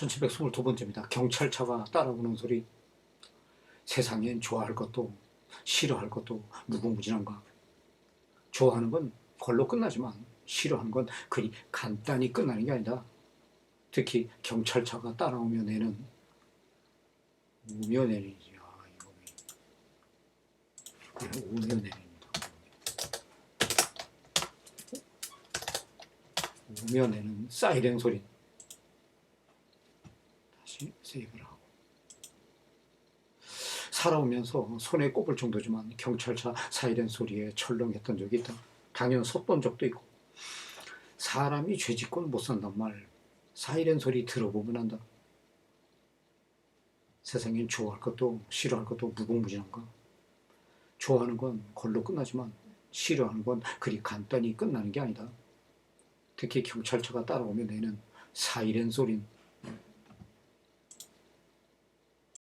1722번째입니다. 경찰차가 따라오는 소리. 세상엔 좋아할 것도 싫어할 것도 무궁무진한가. 좋아하는 건 걸로 끝나지만 싫어하는 건 그리 간단히 끝나는 게 아니다. 특히 경찰차가 따라오면 애는 우면 애는이지. 아, 이거 왜. 이거 우면 애입니다. 우면 애는 사이렌 소리. 다시 세이브를 하고. 살아오면서 손에 꼽을 정도지만 경찰차 사이렌 소리에 철렁했던 적이 있다. 당연 섰던 적도 있고. 사람이 죄 짓고는 못 산단 말. 사이렌 소리 들어보면 한다. 세상엔 좋아할 것도 싫어할 것도 무궁무진한가. 좋아하는 건 걸로 끝나지만 싫어하는 건 그리 간단히 끝나는 게 아니다. 특히 경찰차가 따라오면 내는 사이렌 소린